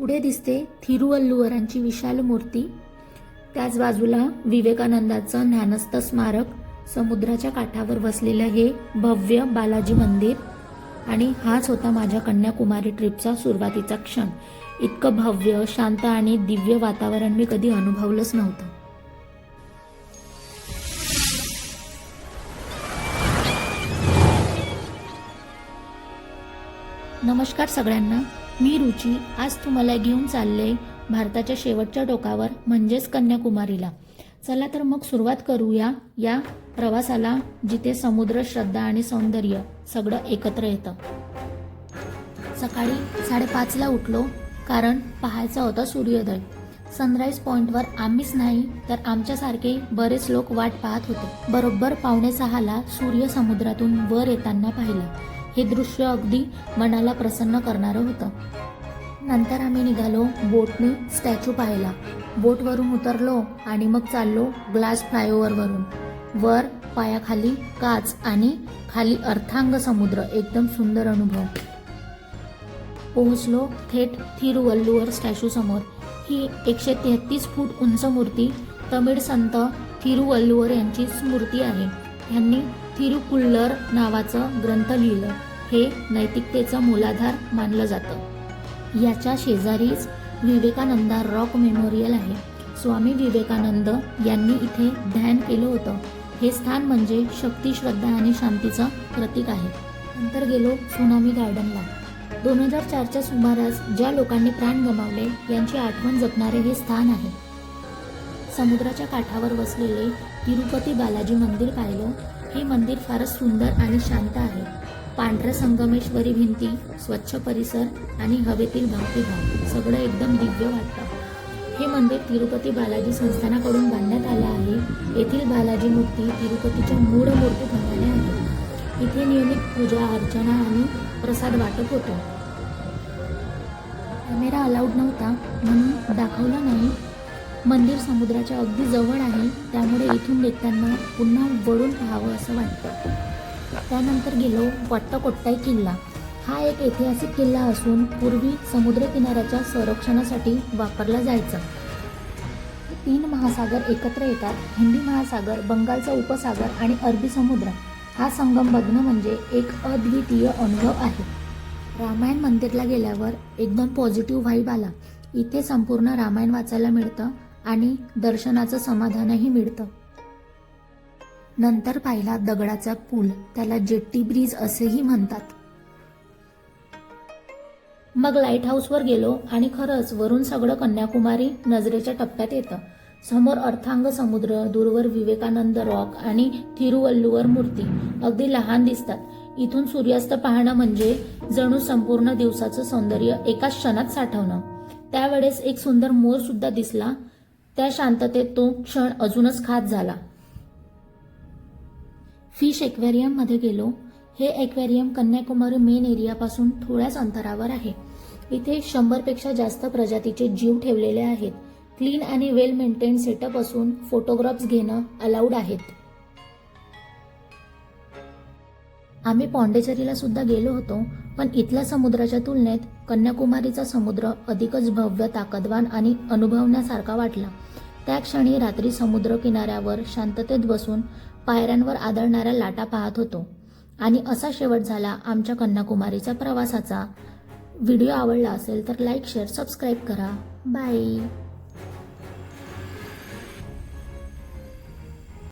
पुढे दिसते थिरुवल्लुवरांची विशाल मूर्ती. त्याच बाजूला विवेकानंदाचं ज्ञानस्थ स्मारक समुद्राच्या काठावर वसलेलं हे भव्य बालाजी मंदिर. आणि हाच होता माझ्या कन्याकुमारी ट्रिपचा सुरुवातीचा क्षण. इतकं भव्य शांत आणि दिव्य वातावरण मी कधी अनुभवलंच नव्हतं. नमस्कार सगळ्यांना. मी रुची आज तुम्हाला घेऊन चालले भारताच्या शेवटच्या टोकावर म्हणजेच कन्याकुमारीला. चला तर मग सुरुवात करूया या प्रवासाला जिथे समुद्र श्रद्धा आणि सौंदर्य सगळं एकत्र येतं. सकाळी साडेपाचला उठलो कारण पाहायचा होता सूर्योदय. सनराईज पॉइंटवर आम्हीच नाही तर आमच्यासारखे बरेच लोक वाट पाहत होते. बरोबर पावणे सहाला सूर्य समुद्रातून वर येताना पाहिला. हे दृश्य अगदी मनाला प्रसन्न करणारं होतं. नंतर आम्ही निघालो बोटने स्टॅच्यू पाहायला. बोटवरून उतरलो आणि मग चाललो ग्लास फ्लायओव्हरवरून. वर पायाखाली काच आणि खाली अर्थांग समुद्र एकदम सुंदर अनुभव. पोहोचलो थेट थिरुवल्लुवर स्टॅच्यू समोर. ही एकशे तेहतीस फूट उंच मूर्ती तमिळ संत थिरुवल्लुवर यांची मूर्ती आहे. यांनी थिरुकुल्लर नावाचं ग्रंथ लिहिलं. हे नैतिकतेचं मूलाधार मानलं जातं. याच्या शेजारीच विवेकानंदा रॉक मेमोरियल आहे. स्वामी विवेकानंद यांनी इथे ध्यान केलं होतं. हे स्थान म्हणजे शक्ती श्रद्धा आणि शांतीचं प्रतीक आहे. नंतर गेलो सुनामी गार्डनला. दोन हजार चारच्या सुमारास ज्या लोकांनी प्राण गमावले यांची आठवण जपणारे हे स्थान आहे. समुद्राच्या काठावर वसलेले तिरुपती बालाजी मंदिर पाहिलं हे मंदिर फारच सुंदर आणि शांत आहे. पांढऱ्या संगमेश्वरी भिंती स्वच्छ परिसर आणि हवेतील भाव सगळं एकदम दिव्य वाटतं. हे मंदिर तिरुपती बालाजी संस्थानाकडून बांधण्यात आलं आहे. येथील बालाजी मूर्ती तिरुपतीच्या मूळ मूर्तीप्रमाणे आहे. इथे नियमित पूजा अर्चना आणि प्रसाद वाटप होतो. कॅमेरा अलाउड नव्हता म्हणून दाखवला नाही. मंदिर समुद्राच्या अगदी जवळ आहे. त्यामुळे इथून देखताना पुन्हा वळून पाहावं असं वाटतं. त्यानंतर गेलो वट्टकोट्टाई किल्ला. हा एक ऐतिहासिक किल्ला असून पूर्वी समुद्रकिनाऱ्याच्या संरक्षणासाठी वापरला जायचा. तीन महासागर एकत्र येतात. हिंदी महासागर बंगालचा उपसागर आणि अरबी समुद्र. हा संगम बघणं म्हणजे एक अद्वितीय अनुभव आहे. रामायण मंदिरला गेल्यावर एकदम पॉझिटिव्ह व्हाईब आला. इथे संपूर्ण रामायण वाचायला मिळतं. आणि दर्शनाचं समाधानही मिळतं. नंतर पाहिला दगडाचा पूल. त्याला जेट्टी ब्रिज असेही म्हणतात. मग लाइट हाऊसवर गेलो आणि खरंच वरून सगळं कन्याकुमारी नजरेच्या टप्प्यात येतं. समोर अर्थांग समुद्र दूरवर विवेकानंद रॉक आणि थिरुवल्लुवर मूर्ती. अगदी लहान दिसतात. इथून सूर्यास्त पाहणं म्हणजे जणू संपूर्ण दिवसाचं सौंदर्य एकाच क्षणात साठवणं. त्यावेळेस एक सुंदर मोर सुद्धा दिसला. त्या शांततेत तो क्षण अजूनच खास झाला. फिश एक्वेरियममध्ये गेलो. हे एक्वेरियम कन्याकुमारी मेन एरियापासून थोड्याच अंतरावर आहे. इथे शंभरपेक्षा जास्त प्रजातीचे जीव ठेवलेले आहेत. क्लीन आणि वेल मेंटेन सेटअप असून फोटोग्राफ्स घेणं अलाउड आहेत. आम्ही पॉंडेचेरीला सुद्धा गेलो होतो. पण इथल्या समुद्राच्या तुलनेत कन्याकुमारीचा समुद्र अधिकच भव्य ताकदवान आणि अनुभवण्यासारखा वाटला. त्या क्षणी रात्री समुद्र किनाऱ्यावर शांततेत बसून पायऱ्यांवर आदळणाऱ्या लाटा पाहत होतो. आणि असा शेवट झाला आमच्या कन्याकुमारीच्या प्रवासाचा. व्हिडिओ आवडला असेल तर लाईक शेअर सबस्क्राईब करा. बाय.